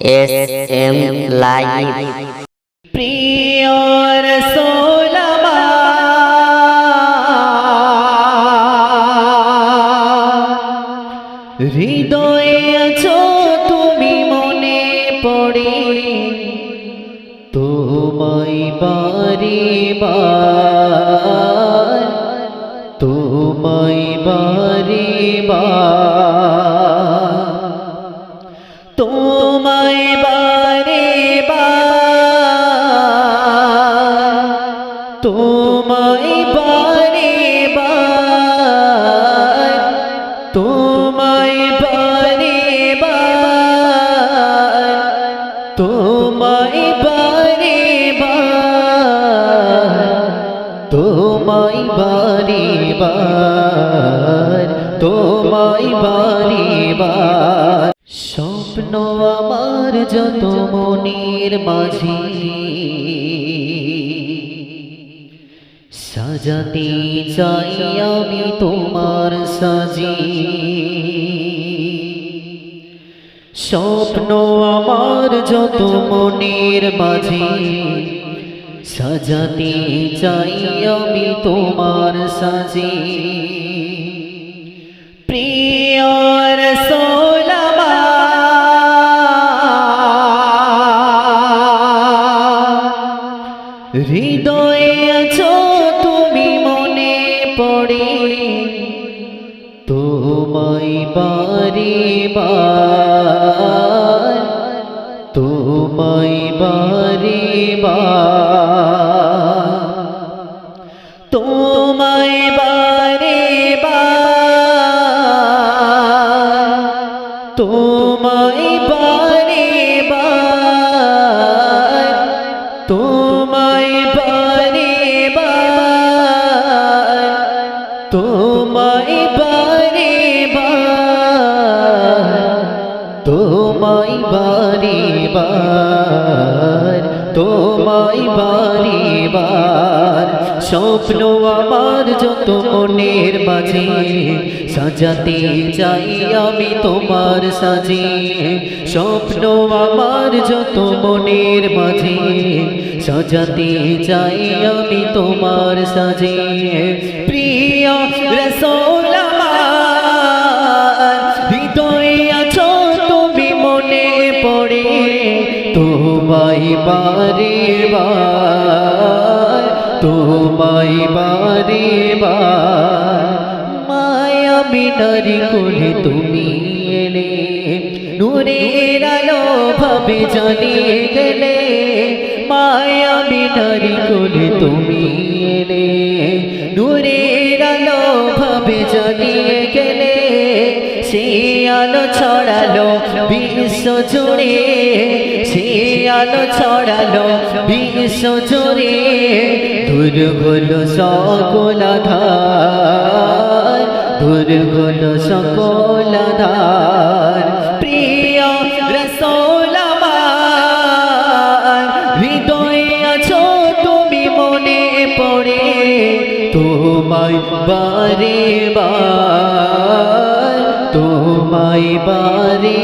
S M live প্রিয় রসোলামা হৃদয়ে আছো তুমি মনে পড়ে। তোমায় বার তোমায় বারে বার তোমায় বারে স্বপ্ন আমার যত মনের মাঝি। সাজাতে চাই আমি তোমার সাজি। স্বপ্ন আমার যত মনের মাঝে। সাজাতে চাই আমি তোমার সাজি। প্রিয় রসোলামা হৃদয়ে আছো তুমি মনে পড়ে। তোমায় বারে বার তোমায় বারিবা তোমায় বারিবা তোমায় বারিবা তোমায় তোমায় বারে বার স্বপ্ন আমার যত মনের মাঝে, সাজাতে চাই আমি তোমার সাজে। স্বপ্ন আমার যত মনের মাঝে, সাজাতে চাই আমি তোমার সাজে। প্রিয় তোমায় বারে বার তোমায় বার মায়া বিনারি কোলে তুমি এলে, নূরের আলো ভাবে জানিয়ে গেলে, মায়া বিনারি কোলে তুমি এলে। সে আলো ছড়ালো বিশ্ব জুড়ে সে আলো ছড়ালো বিশ্ব জুড়ে দূর হলো সকল আধার দূর হলো সকল পড়ে, তোমায় বারে বার তোমায় বারে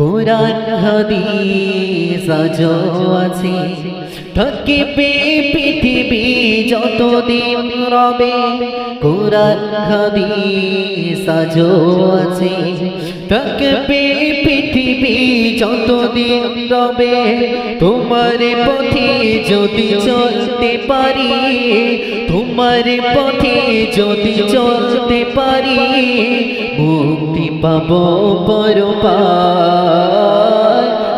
কোরআন হাদিস আছে। থাকবে পৃথিবী যতদিন রবে কোরআন হাদিস আছে। থাকবে পৃথিবী যতদিন রবে, তোমার পথে যদি চলতে পারি, তোমার পথে যদি চলতে পারি, মুক্তি পাবো পরপার,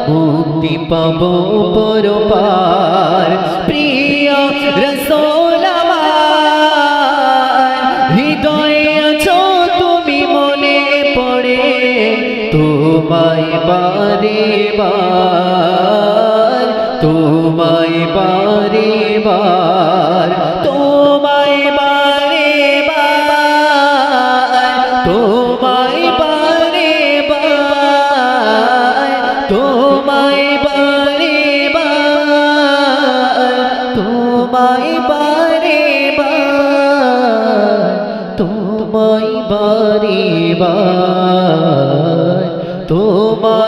মুক্তি পাবো পরপার। প্রিয় রসোলামার তোমায় বারে বার তোমায় বারে বার তোমায় বারে বার তোমায় বারে বার তোমায় বারে বার তোমায় বারে বার তোমায় বারে বার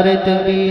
তোমায় বারে বার নরতবীর